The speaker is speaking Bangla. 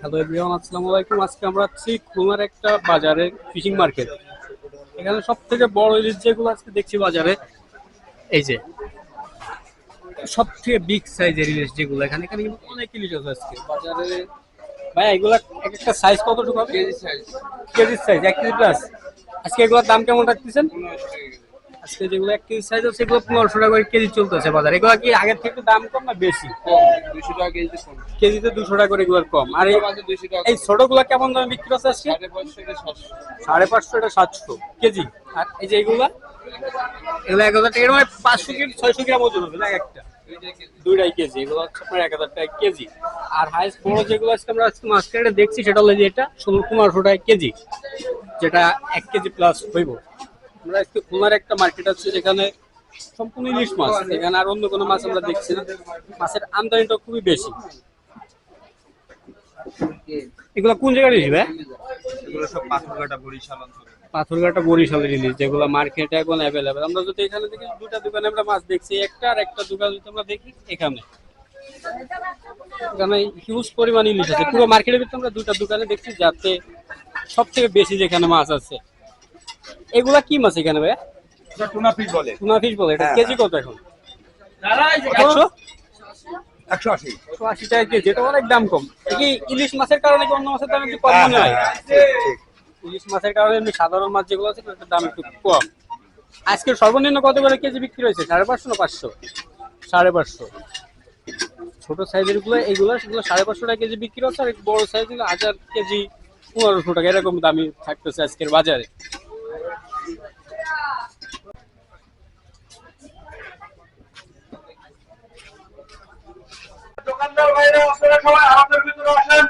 হ্যালো এভরিওয়ান আসসালামু আলাইকুম। আজকে আমরা আছি খুলনার একটা বাজারে ফিশিং মার্কেট। এখানে সব থেকে বড় ইলিশ যেগুলো আজকে দেখছি বাজারে এই যে সব থেকে বিগ সাইজের ইলিশ যেগুলো এখানে এখানে কিন্তু অনেক ইলিশ আছে আজকে। বাজারে ভাই এগুলা এক একটা সাইজ কতটুকু হবে? কেজি সাইজ কেজি সাইজ এক কেজি প্লাস আজকে এগুলোর দাম কেমন রাখতেছেন? আজকে যেগুলো এক কেজি সাইজ আছে সেগুলো পনেরোশো টাকা করে কেজি চলতেছে বাজারে। এগুলো কি আগের থেকে দাম কম না বেশি? দুশো টাকা কেজিতে কম। কেজিতে দুশো টাকা করে এগুলোর কম। আর এই- ছোটগুলো কেমন দামে বিক্রি হচ্ছে আজকে? সাড়ে পাঁচশো এটা সাতশো। কেজি। আর এই যে এগুলা? এগুলো এক হাজার টাকার মানে পাঁচশো কেজি ছয়শো গ্রাম ওজন হবে না একটা? দুইটাই কেজি। এগুলো হচ্ছে আপনার এক হাজার টাকা কেজি। আর হাইস্ট বড় যেগুলো আজকে আমরা আজকে মার্কেটে দেখছি সেটা হলো যে এটা ষোলো পনেরোশো টাকা কেজি যেটা এক কেজি প্লাস হইব। আমরা আজকে খুলনার একটা মার্কেট আছে যেখানে সম্পূর্ণ ইলিশ মাছ এখানে আর অন্য কোনো মাছ আমরা দেখছি না। মাছের আমদানিটা খুবই বেশি। এগুলো কোন জায়গায় ইলিশ ভাই? এগুলো সব পাথরঘাটা বরিশাল অঞ্চলে পাথরঘাটা বরিশালের ইলিশ যেগুলো মার্কেটে এখন অ্যাভেলেবেল আমরা যদি এখানে দেখি দুটা দোকানে আমরা মাছ দেখছি একটা আর একটা দোকান যদি আমরা দেখি এখানে। এখানে হিউজ পরিমাণ ইলিশ আছে। পুরো মার্কেটের ভিতরে আমরা দুটা দোকানে দেখছি যাতে সব থেকে বেশি যেখানে মাছ আছে। এগুলা কি মাছ এখানে ভাই এটা টুনা পিস বলে। টুনা ফিশ বলে এটা হ্যাঁ, কেজি কত এখন? একশো? একশো আশি। একশো আশি টাকা কেজি এটা অনেক দাম কম। কি ইলিশ মাছের কারণে কি অন্য মাছের দাম একটু কম মনে হয়? ইলিশ মাছের কারণে এমনি সাধারণ মাছ যেগুলো আছে দাম একটু কম। আজকে সর্বনিম্ন কত করে কেজি বিক্রি হয়েছে? সাড়ে পাঁচশো না পাঁচশো? সাড়ে পাঁচশো। ছোট সাইজেরগুলো এইগুলো সেগুলো সাড়ে পাঁচশো টাকা কেজি বিক্রি হচ্ছে আর বড় সাইজ হাজার কেজি পনেরোশো টাকা এরকম দামি থাকতেছে আজকের বাজারে। ডাক্তার ভাইরা আপনারা সবাই আমাদের ভিতরে আসেন।